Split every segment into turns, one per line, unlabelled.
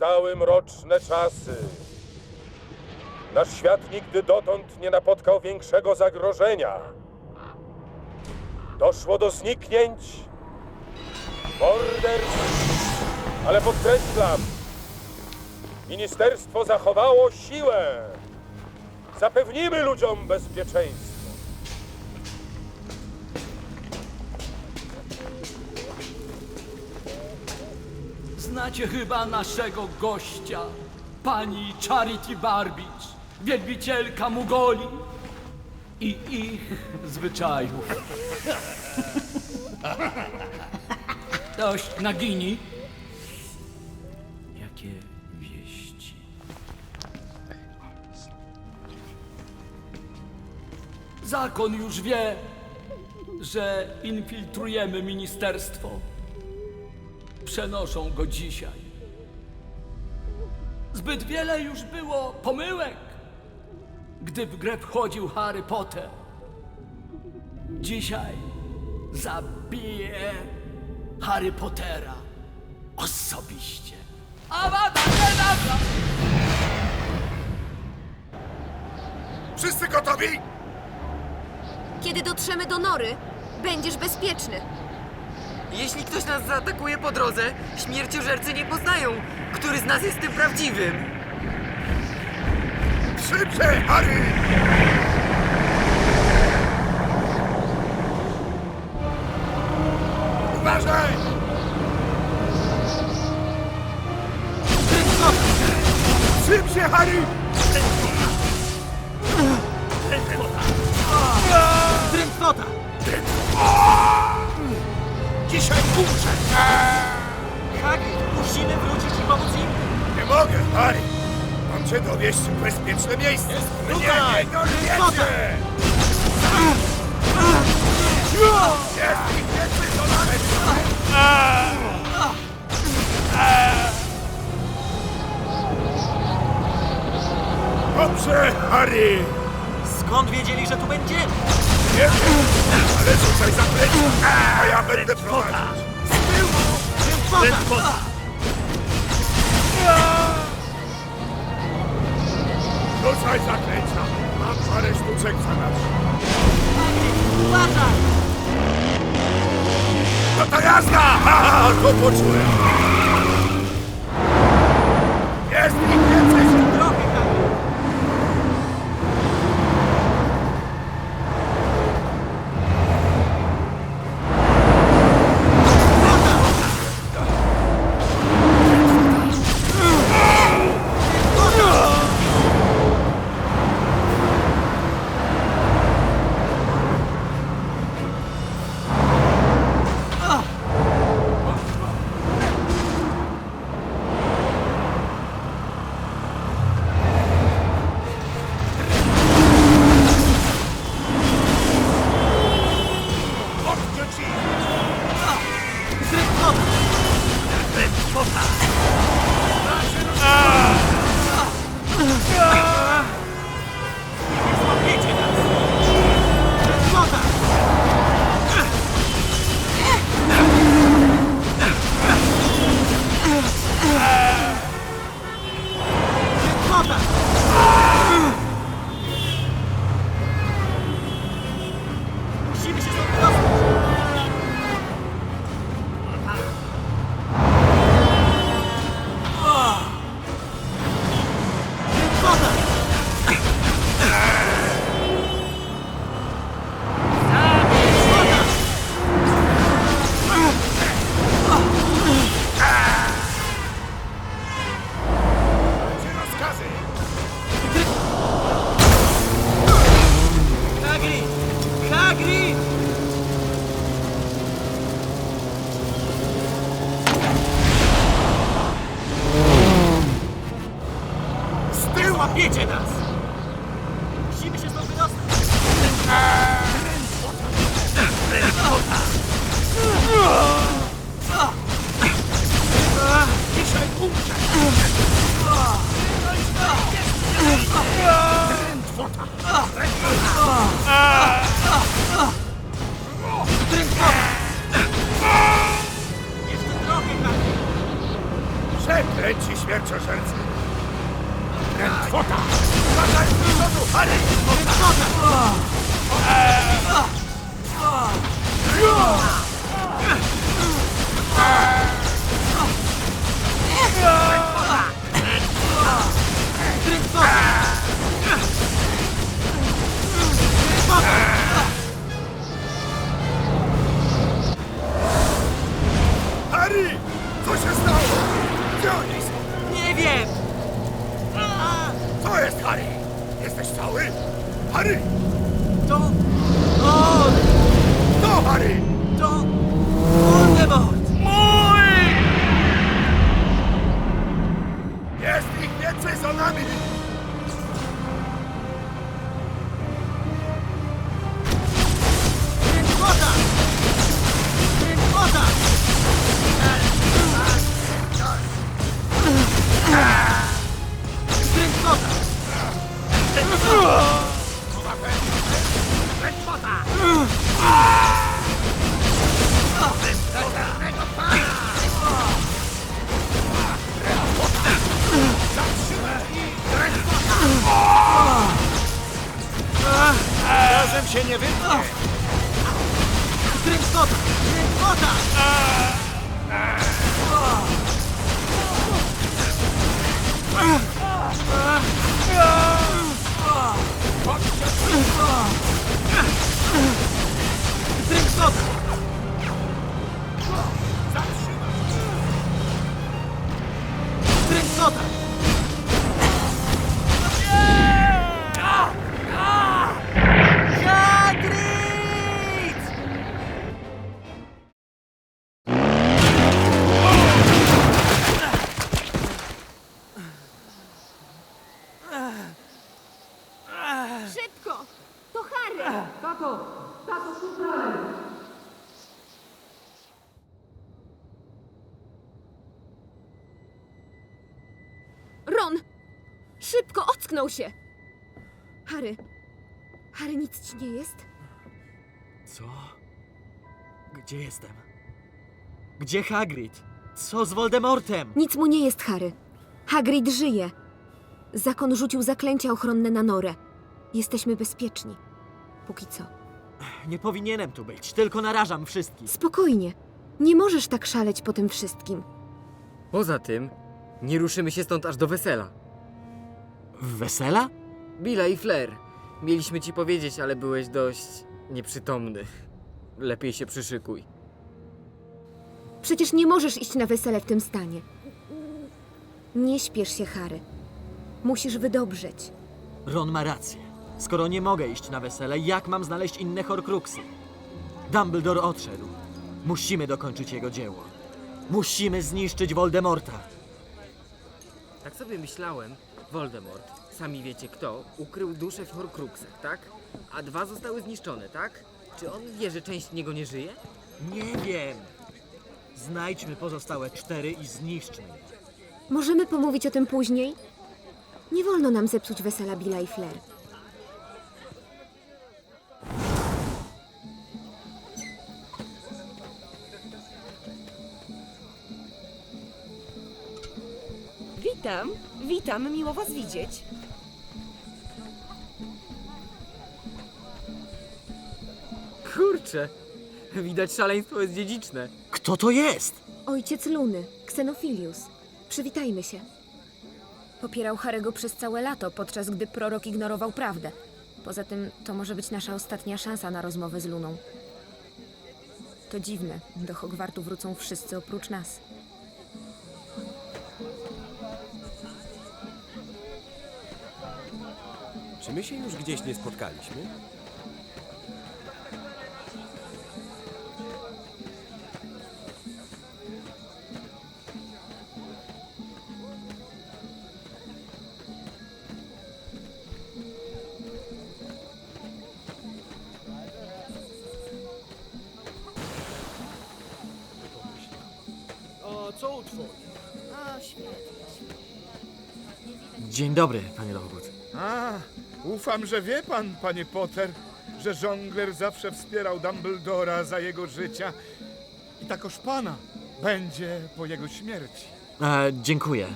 nastały mroczne czasy. Nasz świat nigdy dotąd nie napotkał większego zagrożenia. Doszło do zniknięć, morderstw, ale podkreślam, ministerstwo zachowało siłę. Zapewnimy ludziom bezpieczeństwo.
Znacie chyba naszego gościa, pani Charity Barbicz, wielbicielka Mugoli i ich zwyczajów. Dość nagini. Jakie wieści? Zakon już wie, że infiltrujemy ministerstwo przenoszą go dzisiaj. Zbyt wiele już było pomyłek, gdy w grę wchodził Harry Potter. Dzisiaj zabiję Harry Pottera osobiście. Awadabra!
Wszyscy gotowi?
Kiedy dotrzemy do nory, będziesz bezpieczny.
Jeśli ktoś nas zaatakuje po drodze, śmierciożercy nie poznają, który z nas jest tym prawdziwym.
Szybciej, Harry! Uważaj! Szybciej, Harry!
Drętwota!
Dzisiaj umrze!
Hagrid, musimy wrócić i pomóc im!
Nie mogę, Harry! Mam cię dowieść w bezpieczne miejsce! Mnie
tutaj!
nie! Jest nawet! Dobrze, Harry!
Skąd wiedzieli, że tu będziemy?
Nie ale rzucaj za plecy, a ja będę prowadzić.
Drętwota!
Rzucaj zaklęcia. Mam parę sztuczek za nas.
Uważaj!
No to jazda! Ha, ha, to poczułem. Jest ich więcej.
Drętwota! away! Hurry! Drętwota! Drętwota! Drętwota! Drętwota!
Hagrid!
To Harry! Ron! Szybko, ocknął się! Harry. Harry, nic ci nie jest?
Co? Gdzie jestem? Gdzie Hagrid? Co z Voldemortem?
Nic mu nie jest, Harry. Hagrid żyje. Zakon rzucił zaklęcia ochronne na Norę. Jesteśmy bezpieczni. Póki co.
Nie powinienem tu być, tylko narażam wszystkich.
Spokojnie. Nie możesz tak szaleć po tym wszystkim.
Poza tym, nie ruszymy się stąd aż do wesela.
Wesela?
Billa i Flair. Mieliśmy ci powiedzieć, ale byłeś dość nieprzytomny. Lepiej się przyszykuj.
Przecież nie możesz iść na wesele w tym stanie. Nie śpiesz się, Harry. Musisz wydobrzeć.
Ron ma rację. Skoro nie mogę iść na wesele, jak mam znaleźć inne Horcruxy? Dumbledore odszedł. Musimy dokończyć jego dzieło. Musimy zniszczyć Voldemorta.
Tak sobie myślałem, Voldemort, sami wiecie kto, ukrył duszę w Horcruxach, tak? A dwa zostały zniszczone, tak? Czy on wie, że część niego nie żyje?
Nie wiem. Znajdźmy pozostałe cztery i zniszczmy je.
Możemy pomówić o tym później? Nie wolno nam zepsuć wesela Billa i Flair.
Witam, witam, miło was widzieć.
Kurczę, widać szaleństwo jest dziedziczne.
Kto to jest?
Ojciec Luny, Xenofilius. Przywitajmy się. Popierał Harego przez całe lato, podczas gdy prorok ignorował prawdę. Poza tym to może być nasza ostatnia szansa na rozmowę z Luną. To dziwne, do Hogwartu wrócą wszyscy oprócz nas.
Czy my się już gdzieś nie spotkaliśmy?
O, co u twoich?
Dzień dobry, panie Lockwood.
A, ufam, że wie pan, panie Potter, że żongler zawsze wspierał Dumbledora za jego życia i takoż pana będzie po jego śmierci.
E, dziękuję.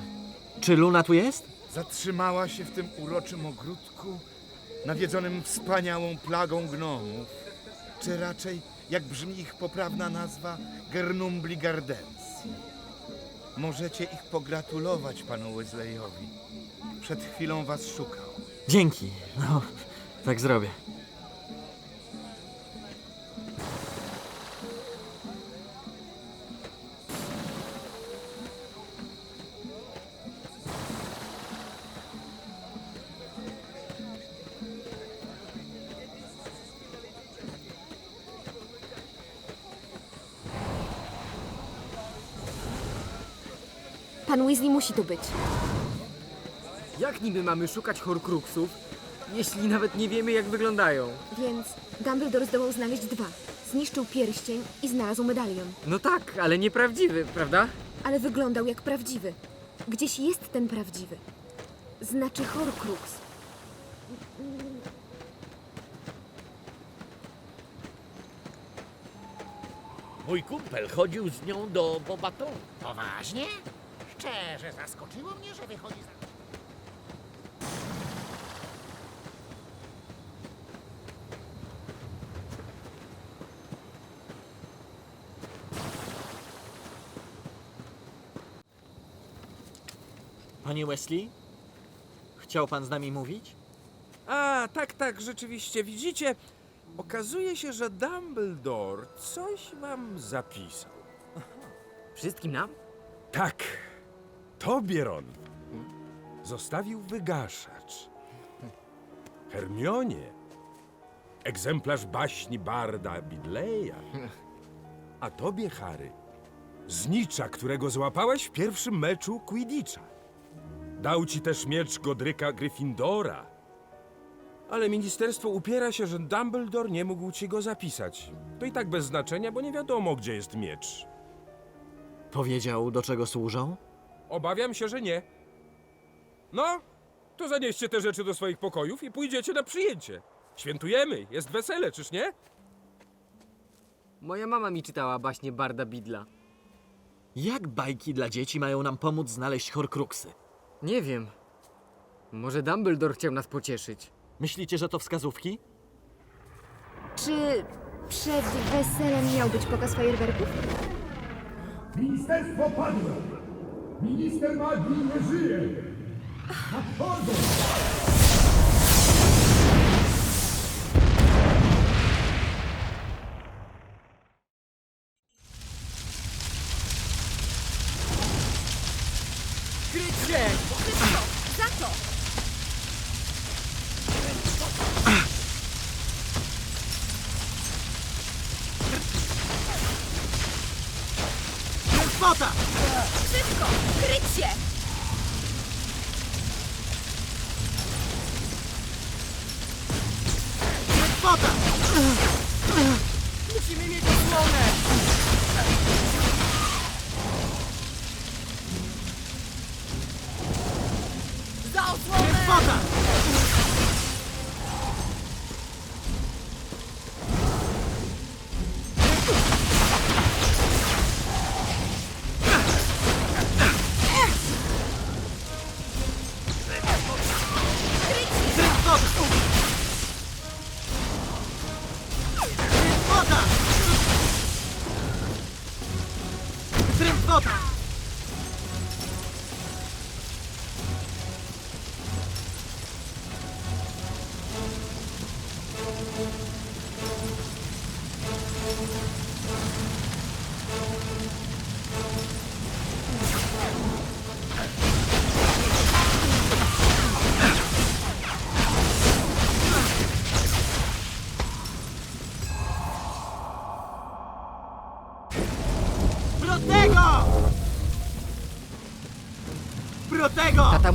Czy Luna tu jest?
Zatrzymała się w tym uroczym ogródku, nawiedzonym wspaniałą plagą gnomów. Czy raczej, jak brzmi ich poprawna nazwa, Gernumbli Gardensi. Możecie ich pogratulować panu Weasleyowi. Przed chwilą was szukał.
Dzięki. No, tak zrobię.
Pan Weasley musi tu być.
Jak niby mamy szukać horcruxów, jeśli nawet nie wiemy jak wyglądają?
Więc Dumbledore zdołał znaleźć dwa. Zniszczył pierścień i znalazł medalion.
No tak, ale nieprawdziwy, prawda?
Ale wyglądał jak prawdziwy. Gdzieś jest ten prawdziwy. Znaczy Horcrux.
Mój kumpel chodził z nią do Bobatonu.
Poważnie? Szczerze zaskoczyło mnie, że wychodzi za...
Panie Wesley? Chciał pan z nami mówić?
A, tak, tak, rzeczywiście. Widzicie, okazuje się, że Dumbledore coś wam zapisał.
Wszystkim nam?
Tak, tobie, Ron. Zostawił wygaszacz. Hermionie. Egzemplarz baśni Barda Bidleya. A tobie, Harry, znicza, którego złapałeś w pierwszym meczu Quidditcha. Dał ci też miecz Godryka Gryffindora.
Ale ministerstwo upiera się, że Dumbledore nie mógł ci go zapisać. To i tak bez znaczenia, bo nie wiadomo, gdzie jest miecz.
Powiedział, do czego służą?
Obawiam się, że nie. No, to zanieście te rzeczy do swoich pokojów i pójdziecie na przyjęcie. Świętujemy, jest wesele, czyż nie?
Moja mama mi czytała baśnie Barda Bidla.
Jak bajki dla dzieci mają nam pomóc znaleźć Horcruxy?
Nie wiem. Może Dumbledore chciał nas pocieszyć.
Myślicie, że to wskazówki?
Czy przed weselem miał być pokaz fajerwerków?
Ministerstwo padło! Minister magii nie żyje! Nadchodzą!
Kwota!
Szybko! Kryć się!
Kwota!
Musimy mieć osłonę! কথা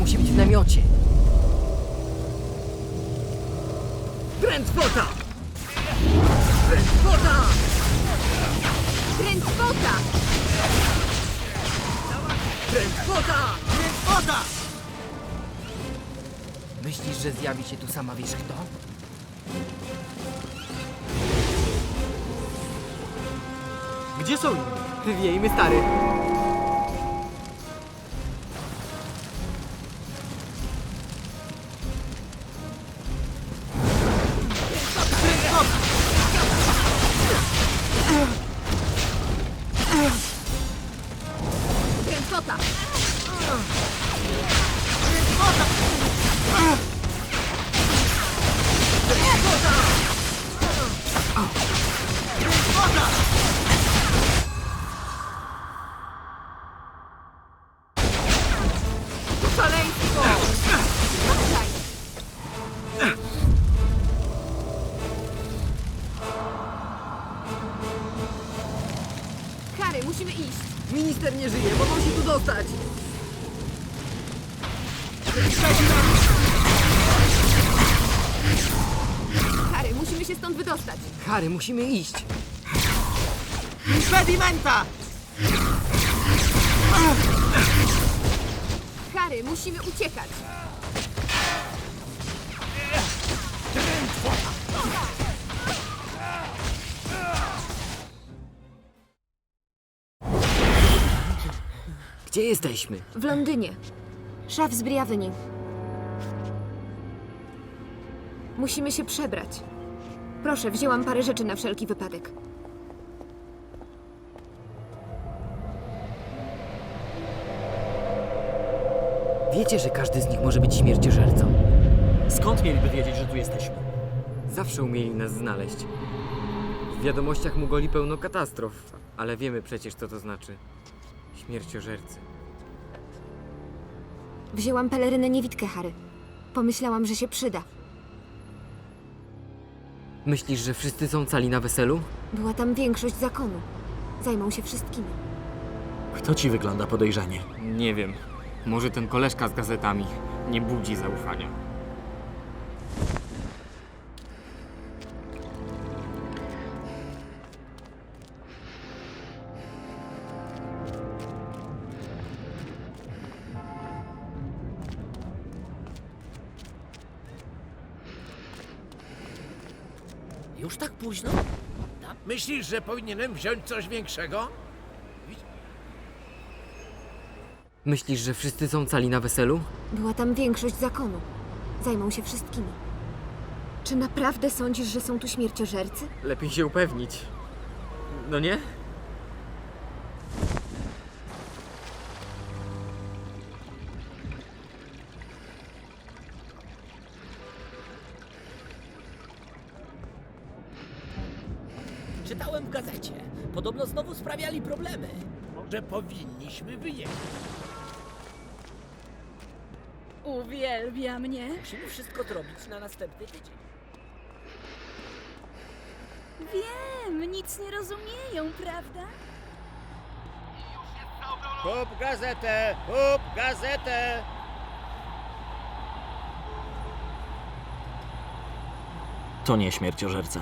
musi być w namiocie. Drętwota! Drętwota!
Kręcwota!
Drętwota!
Kwota!
Myślisz, że zjawi się tu sama wiesz kto?
Gdzie są inni?
Wiejmy, stary. った、うん。
Harry, musimy
iść!
Impedimenta!
Harry, musimy uciekać!
Gdzie jesteśmy?
W Londynie. Shaftesbury Avenue. Musimy się przebrać. Proszę, wzięłam parę rzeczy na wszelki wypadek.
Wiecie, że każdy z nich może być śmierciożercą.
Skąd mieliby wiedzieć, że tu jesteśmy?
Zawsze umieli nas znaleźć. W wiadomościach Mugoli pełno katastrof, ale wiemy przecież, co to znaczy. Śmierciożercy.
Wzięłam pelerynę niewidkę, Harry. Pomyślałam, że się przyda.
Myślisz, że wszyscy są cali na weselu?
Była tam większość zakonu. Zajmą się wszystkimi.
Kto ci wygląda podejrzanie?
Nie wiem. Może ten koleżka z gazetami nie budzi zaufania.
Już tak późno?
Myślisz, że powinienem wziąć coś większego?
Myślisz, że wszyscy są cali na weselu?
Była tam większość zakonu. Zajmą się wszystkimi. Czy naprawdę sądzisz, że są tu śmierciożercy?
Lepiej się upewnić. No nie?
Znowu sprawiali problemy.
Może powinniśmy wyjechać.
Uwielbia mnie.
Musimy wszystko zrobić na następny tydzień.
Wiem, nic nie rozumieją, prawda?
Kup gazetę! Kup gazetę!
To nie śmierciożerca.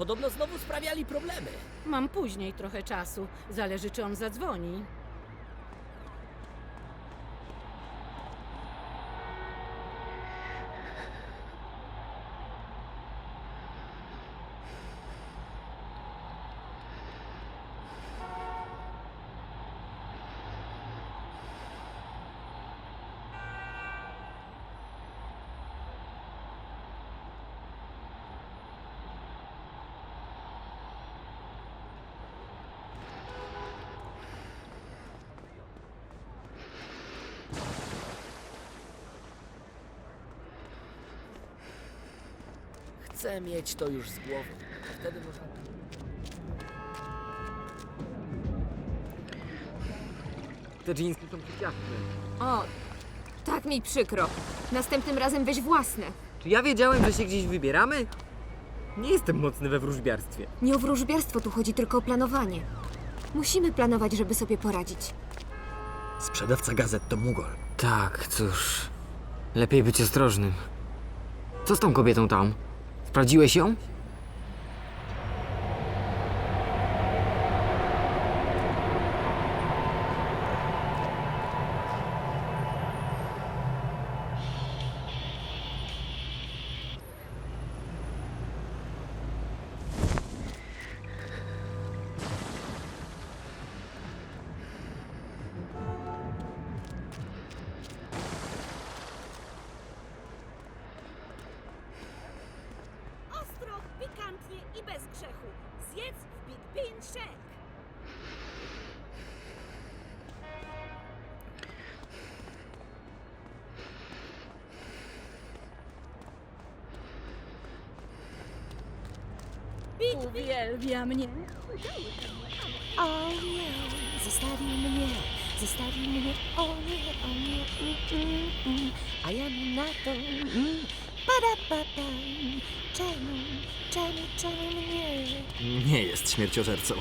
Podobno znowu sprawiali problemy.
Mam później trochę czasu. Zależy, czy on zadzwoni.
Chcę mieć to już z głowy. Wtedy można...
Te dżinsy są przyciasne.
O, tak mi przykro. Następnym razem weź własne.
Czy ja wiedziałem, że się gdzieś wybieramy? Nie jestem mocny we wróżbiarstwie.
Nie o wróżbiarstwo tu chodzi, tylko o planowanie. Musimy planować, żeby sobie poradzić.
Sprzedawca gazet to Mugol.
Tak, cóż. Lepiej być ostrożnym. Co z tą kobietą tam? Sprawdziłeś ją?
I bez grzechu. Zjedz w Big Bean Shank. Uwielbia mnie. O nie, zostawił mnie
Zostawił mnie, o nie, o nie, mm, mm, mm. a ja mu na to, mm, Czemu, czemu, czemu?
Nie jest śmierciożercą.